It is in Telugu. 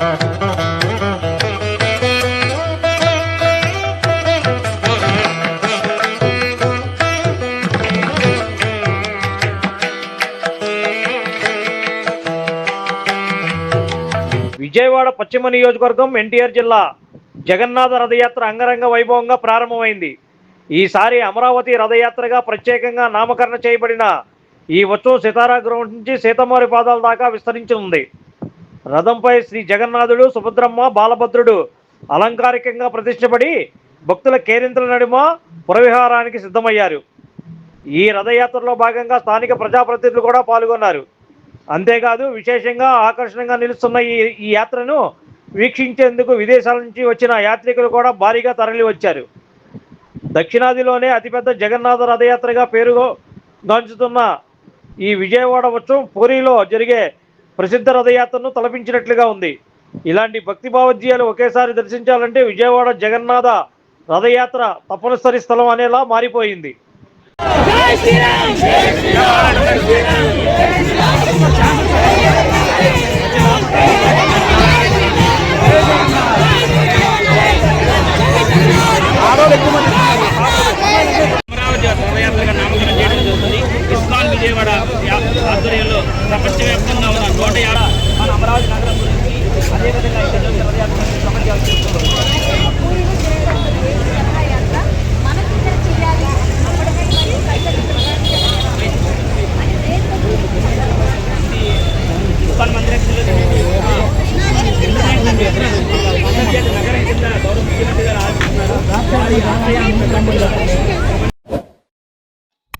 విజయవాడ పశ్చిమ నియోజకవర్గం ఎన్టీఆర్ జిల్లా జగన్నాథ రథయాత్ర అంగరంగ వైభవంగా ప్రారంభమైంది. ఈసారి అమరావతి రథయాత్రగా ప్రత్యేకంగా నామకరణ చేయబడిన ఈ ఉత్సవం సితారా గ్రౌండ్ నుంచి సీతమ్మారి పాదాల దాకా విస్తరించనుంది. రథంపై శ్రీ జగన్నాథుడు సుభద్రమ్మ బాలభద్రుడు అలంకారికంగా ప్రతిష్టపడి భక్తుల కేరింతల నడుమ పురవిహారానికి సిద్ధమయ్యారు. ఈ రథయాత్రలో భాగంగా స్థానిక ప్రజాప్రతినిధులు కూడా పాల్గొన్నారు. అంతేకాదు విశేషంగా ఆకర్షణగా నిలుస్తున్న ఈ ఈ యాత్రను వీక్షించేందుకు విదేశాల నుంచి వచ్చిన యాత్రికులు కూడా భారీగా తరలి వచ్చారు దక్షిణాదిలోనే అతిపెద్ద జగన్నాథ రథయాత్రగా పేరుగాంచుతున్న ఈ విజయవాడ ఉత్సవం పూరిలో జరిగే ప్రసిద్ధ రథయాత్రను తలపించినట్లుగా ఉంది. ఇలాంటి భక్తి భావోద్యాలు ఒకేసారి దర్శించాలంటే విజయవాడ జగన్నాథ రథయాత్ర తప్పనిసరి స్థలం అనేలా మారిపోయింది. విజయవాడ ఆధ్వర్యంలో ప్రపంచవ్యాప్తంగా ఉన్న నూట యాడ? మన అమరావతి నగరం గురించి అదేవిధంగా ఈ గజోత్సవ రథయాత్ర గురించి నగరం కింద గౌరవ ముఖ్యమంత్రి గారు ఆశిస్తున్నారు